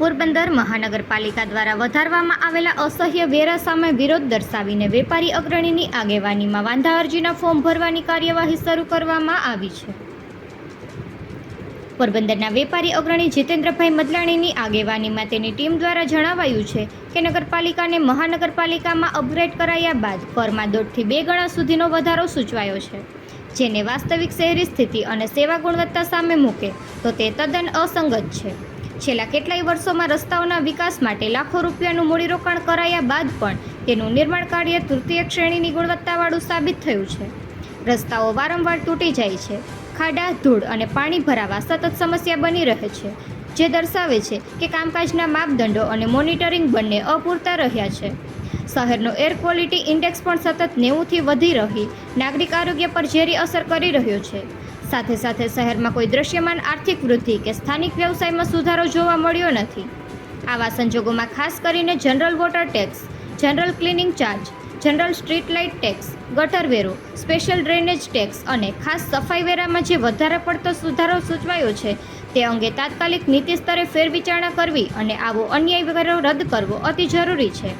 પોરબંદર મહાનગરપાલિકા દ્વારા વધારવામાં આવેલા અસહ્ય વેરા સામે વિરોધ દર્શાવીને વેપારી અગ્રણીની આગેવાનીમાં વાંધા અરજીના ફોર્મ ભરવાની કાર્યવાહી શરૂ કરવામાં આવી છે. પોરબંદરના વેપારી અગ્રણી જીતેન્દ્રભાઈ મદલાણીની આગેવાનીમાં તેની ટીમ દ્વારા જણાવાયું છે કે નગરપાલિકાને મહાનગરપાલિકામાં અપગ્રેડ કરાયા બાદ કરમાં દોઢથી બે ગણા સુધીનો વધારો સૂચવાયો છે. જેને વાસ્તવિક શહેરી સ્થિતિ અને સેવા ગુણવત્તા સામે મૂકે તો તે તદ્દન અસંગત છે. છેલ્લા કેટલાય વર્ષોમાં રસ્તાઓના વિકાસ માટે લાખો રૂપિયાનું મૂડીરોકાણ કરાયા બાદ પણ તેનું નિર્માણ કાર્ય તૃતીય શ્રેણીની ગુણવત્તાવાળું સાબિત થયું છે. રસ્તાઓ વારંવાર તૂટી જાય છે. ખાડા, ધૂળ અને પાણી ભરાવા સતત સમસ્યા બની રહે છે, જે દર્શાવે છે કે કામકાજના માપદંડો અને મોનિટરિંગ બંને અપૂરતા રહ્યા છે. શહેરનો એર ક્વોલિટી ઇન્ડેક્સ પણ સતત નેવુંથી વધી રહી, નાગરિક આરોગ્ય પર ઝેરી અસર કરી રહ્યો છે. સાથે સાથે શહેરમાં કોઈ દ્રશ્યમાન આર્થિક વૃદ્ધિ કે સ્થાનિક વ્યવસાયમાં સુધારો જોવા મળ્યો નથી. આવા સંજોગોમાં ખાસ કરીને general water tax, general cleaning charge, general street light tax, ગટર વેરો, સ્પેશિયલ ડ્રેનેજ ટેક્સ અને ખાસ સફાઈ વેરામાં જે વધારે પડતો સુધારો સૂચવાયો છે, તે અંગે તાત્કાલિક નીતિ સ્તરે ફેરવિચારણા કરવી અને આવો અન્યાય વેરો રદ કરવો અતિ જરૂરી છે.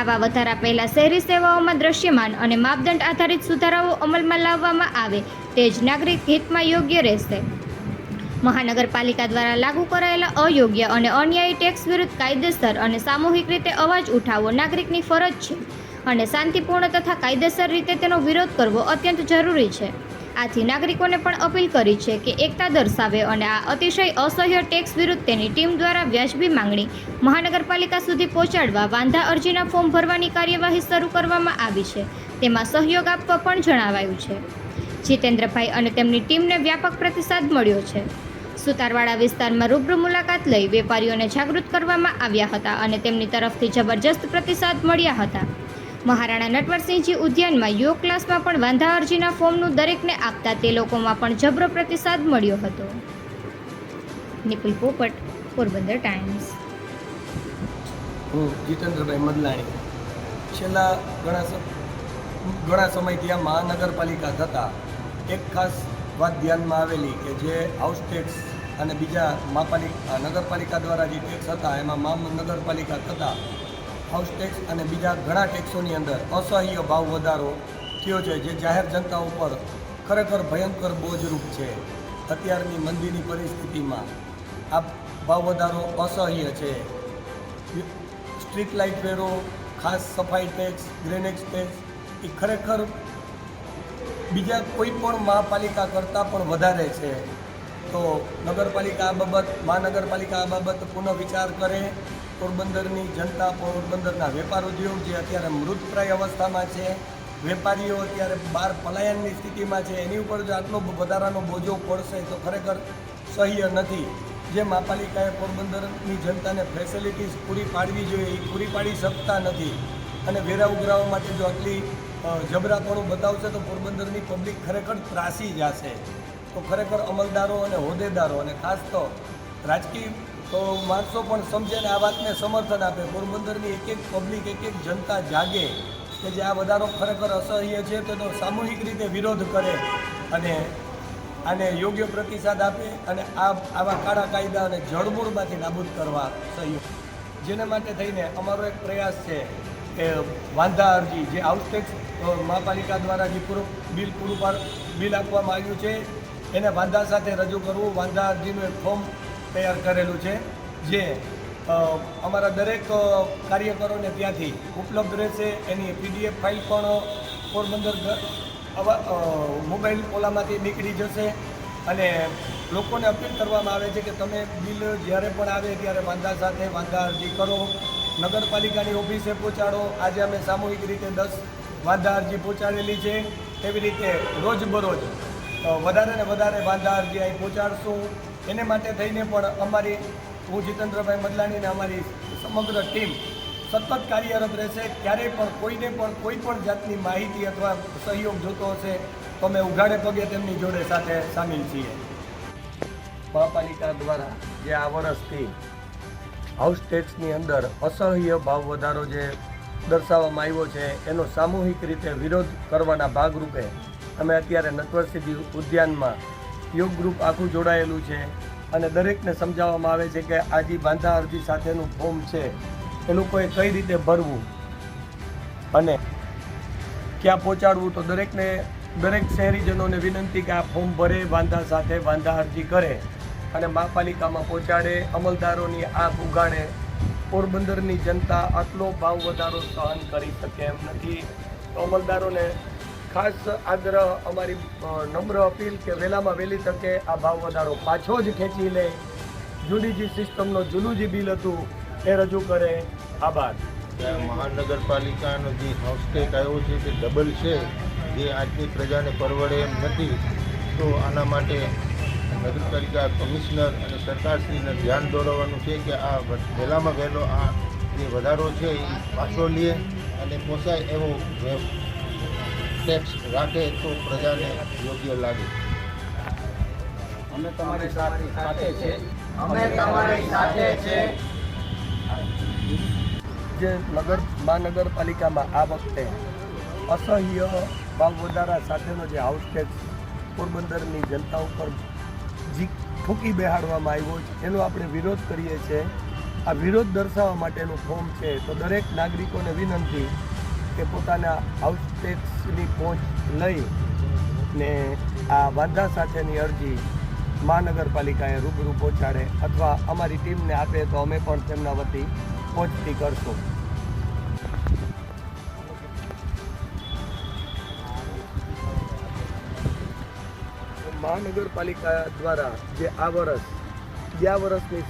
આવા વધારા પહેલાં શહેરી સેવાઓમાં દ્રશ્યમાન અને માપદંડ આધારિત સુધારાઓ અમલમાં લાવવામાં આવે તે જ નાગરિક હિતમાં યોગ્ય રહેશે. મહાનગરપાલિકા દ્વારા લાગુ કરાયેલા અયોગ્ય અને અન્યાયી ટેક્સ વિરુદ્ધ કાયદેસર અને સામૂહિક રીતે અવાજ ઉઠાવવો નાગરિકની ફરજ છે અને શાંતિપૂર્ણ તથા કાયદેસર રીતે તેનો વિરોધ કરવો અત્યંત જરૂરી છે. આથી નાગરિકોને પણ અપીલ કરી છે કે એકતા દર્શાવે અને આ અતિશય અસહ્ય ટેક્સ વિરુદ્ધ તેની ટીમ દ્વારા વ્યાજબી માંગણી મહાનગરપાલિકા સુધી પહોંચાડવા વાંધા અરજીના ફોર્મ ભરવાની કાર્યવાહી શરૂ કરવામાં આવી છે. તેમાં સહયોગ આપવા પણ જણાવાયું છે. જીતેન્દ્રભાઈ અને તેમની ટીમને વ્યાપક પ્રતિસાદ મળ્યો છે. સુતારવાડા વિસ્તારમાં રૂબરૂ મુલાકાત લઈ વેપારીઓને જાગૃત કરવામાં આવ્યા હતા અને તેમની તરફથી જબરજસ્ત પ્રતિસાદ મળ્યા હતા. મહારાણા નટવરસિંહજી ઉદ્યાનમાં યોગ ક્લાસમાં પણ વાંધા અરજીના ફોર્મનું દરેકને આપતા તે લોકોમાં પણ જબરો પ્રતિસાદ મળ્યો હતો. નિપુલ પોપટ, પોરબંદર ટાઈમ્સ. જીતેન્દ્રભાઈ મદલાણી. છેલ્લા ઘણા ઘણા સમયથી આ મહાનગરપાલિકા થતાં એક ખાસ વાત ધ્યાનમાં આવેલી કે જે હાઉસ ટેક્સ અને બીજા મહાપાલિકા નગરપાલિકા દ્વારા જે ટેક્સ હતા, એમાં મહાનગરપાલિકા થતાં હાઉસ ટેક્સ અને બીજા ઘણા ટેક્સોની અંદર અસહ્ય ભાવ વધારો થયો છે, જે જાહેર જનતા ઉપર ખરેખર ભયંકર બોજરૂપ છે. અત્યારની મંદીની પરિસ્થિતિમાં આ ભાવ વધારો અસહ્ય છે. સ્ટ્રીટ લાઇટ વેરો, ખાસ સફાઈ ટેક્સ ગ્રેનેક્સ ટેક્સ, એ ખરેખર બીજા કોઈ પણ મહાપાલિકા કરતાં પણ વધારે છે. તો નગરપાલિકા આ બાબત, મહાનગરપાલિકા આ બાબત પુનઃ વિચાર કરે. પોરબંદરની જનતા, પોરબંદરના વેપાર ઉદ્યોગ જે અત્યારે મૃતપ્રાય અવસ્થામાં છે, વેપારીઓ અત્યારે બહાર પલાયનની સ્થિતિમાં છે, એની ઉપર જો આટલો વધારાનો બોજો પડશે તો ખરેખર સહ્ય નથી. જે મહાપાલિકાએ પોરબંદરની જનતાને ફેસિલિટીઝ પૂરી પાડવી જોઈએ, એ પૂરી પાડી શકતા નથી. અને વેરા ઉઘરાવા માટે જો આટલી જબરાપણું બતાવશે તો પોરબંદરની પબ્લિક ખરેખર ત્રાસી જશે. તો ખરેખર અમલદારો અને હોદ્દેદારો અને ખાસ તો રાજકીય તો માણસો પણ સમજે અને આ વાતને સમર્થન આપે. પોરબંદરની એક એક પબ્લિક એક એક જનતા જાગે કે જે આ વધારો ખરેખર અસહ્ય છે તેનો સામૂહિક રીતે વિરોધ કરે અને આને યોગ્ય પ્રતિસાદ આપે અને આ આવા કાળા કાયદા અને જળમૂળમાંથી નાબૂદ કરવા સહયોગ. જેના માટે થઈને અમારો એક પ્રયાસ છે કે વાંધા અરજી જે હાઉસટેક્સ મહાપાલિકા દ્વારા જે પૂરું બિલ પૂરું પાડ, બિલ આપવામાં આવ્યું છે, એને વાંધા સાથે રજૂ કરવું, વાંધા અરજીનું એક ફોર્મ તૈયાર કરેલું છે, જે અમારા દરેક કાર્યકરોને ત્યાંથી ઉપલબ્ધ રહેશે. એની પીડીએફ ફાઇલ પણ પોરબંદર મોબાઈલ ઓલામાંથી નીકળી જશે અને લોકોને અપીલ કરવામાં આવે છે કે તમે બિલ જ્યારે પણ આવે ત્યારે વાંધા સાથે વાંધા અરજી કરો. નગરપાલિકાની ઓફિસે પહોંચાડો. આજે અમે સામૂહિક રીતે દસ વાંધા અરજી પહોંચાડેલી છે. એવી રીતે રોજબરોજ વધારે ને વધારે વાંધા અરજી અહીં પહોંચાડશું. એને માટે થઈને પણ અમારી, હું જીતેન્દ્રભાઈ મદલાણીને અમારી સમગ્ર ટીમ સતત કાર્યરત રહેશે. ક્યારેય પણ કોઈને પણ કોઈ પણ જાતની માહિતી અથવા સહયોગ જોતો હશે તો અમે ઉઘાડે પગે તેમની જોડે સાથે સામેલ છીએ. મહાપાલિકા દ્વારા જે આ વર્ષથી હાઉસ ટેક્સની અંદર અસહ્ય ભાવ વધારો જે દર્શાવવામાં આવ્યો છે, એનો સામૂહિક રીતે વિરોધ કરવાના ભાગરૂપે અમે અત્યારે નટવર સિદ્ધિ ઉદ્યાનમાં યોગ ગ્રુપ આખું જોડાયેલું છે અને દરેકને સમજાવવામાં આવે છે કે આ જે બાંધા અરજી સાથેનું ફોર્મ છે, એ લોકોએ કઈ રીતે ભરવું અને ક્યાં પહોંચાડવું, તો દરેકને, દરેક શહેરીજનોને વિનંતી કે આ ફોર્મ ભરે વાંધા સાથે વાંધા અરજી કરે. અને મહાપાલિકામાં પહોંચાડે, અમલદારોની આગ ઉગાડે, પોરબંદરની જનતા આટલો ભાવ વધારો સહન કરી શકે એમ નથી. અમલદારોને ખાસ આગ્રહ, અમારી નમ્ર અપીલ કે વહેલામાં વહેલી તકે આ ભાવ વધારો પાછો જ ખેંચી લે. જૂની જે સિસ્ટમનો જૂનું જે બિલ હતું એ રજૂ કરે. આભાર. મહાનગરપાલિકાનો જે હાઉસટેક આવ્યો છે, તે ડબલ છે. જે આજની પ્રજાને પરવડે એમ નથી. તો આના માટે નગરપાલિકા કમિશનર અને સરકારશ્રીને ધ્યાન દોરવાનું છે કે આ વહેલામાં વહેલો આ જે વધારો છે એ પાછો લે અને પોસાય એવો ટેક્સ રાખે તો પ્રજાને યોગ્ય લાગે. અમે તમારી સાથે સાથે છે. અમે તમારી સાથે છે. જે નગર મહાનગરપાલિકામાં આ વખતે અસહ્ય ભાવ વધારા સાથેનો જે હાઉસ ટેક્સ પોરબંદરની જનતા ઉપર જી ઠોકી બેહાડવામાં આવ્યો છે. એનો આપણે વિરોધ કરીએ છીએ. આ વિરોધ દર્શાવવા માટેનું ફોર્મ છે. તો દરેક નાગરિકોને વિનંતી કે પોતાના હાઉસ ટેક્સની પહોંચ લઈ ને આ વાંધા સાથેની અરજી મહાનગરપાલિકાએ રૂબરૂ પહોંચાડે અથવા અમારી ટીમને આપે તો અમે પણ તેમના વતી પહોંચતી કરશું. મહાનગરપાલિકા દ્વારા જે આ વર્ષ, ગયા વર્ષની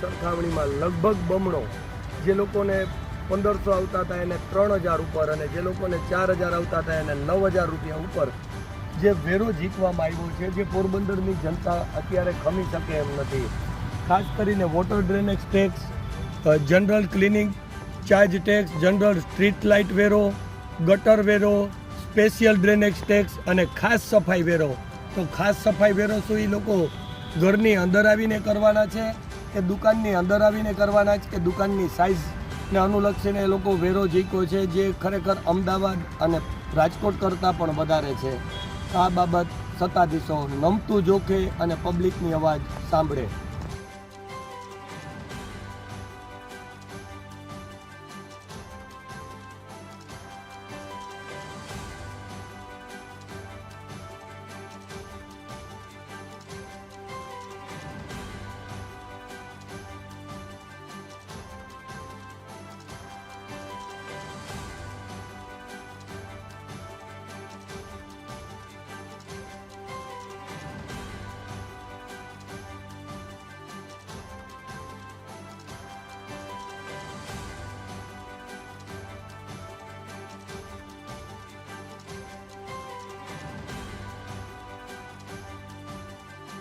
સરખામણીમાં લગભગ બમણો જે લોકોને પંદરસો આવતા હતા એને ત્રણ હજાર ઉપર અને જે લોકોને ચાર હજાર આવતા હતા એને નવ હજાર રૂપિયા ઉપર જે વેરો જીતવામાં આવ્યો છે, જે પોરબંદરની જનતા અત્યારે ખમી શકે એમ નથી. ખાસ કરીને water drainage tax general cleaning, charge tax, general street light વેરો, ગટર વેરો, સ્પેશિયલ ડ્રેનેજ ટેક્સ અને ખાસ સફાઈ વેરો તો ખાસ સફાઈ વેરો એ લોકો ઘરની અંદર આવીને કરવાના છે કે દુકાનની અંદર આવીને કરવાના છે કે દુકાનની સાઇઝને અનુલક્ષીને એ લોકો વેરો ઝીકો છે જે ખરેખર અમદાવાદ અને રાજકોટ કરતાં પણ વધારે છે. આ બાબત સત્તાધીશો નમતું જોખે અને પબ્લિકની અવાજ સાંભળે.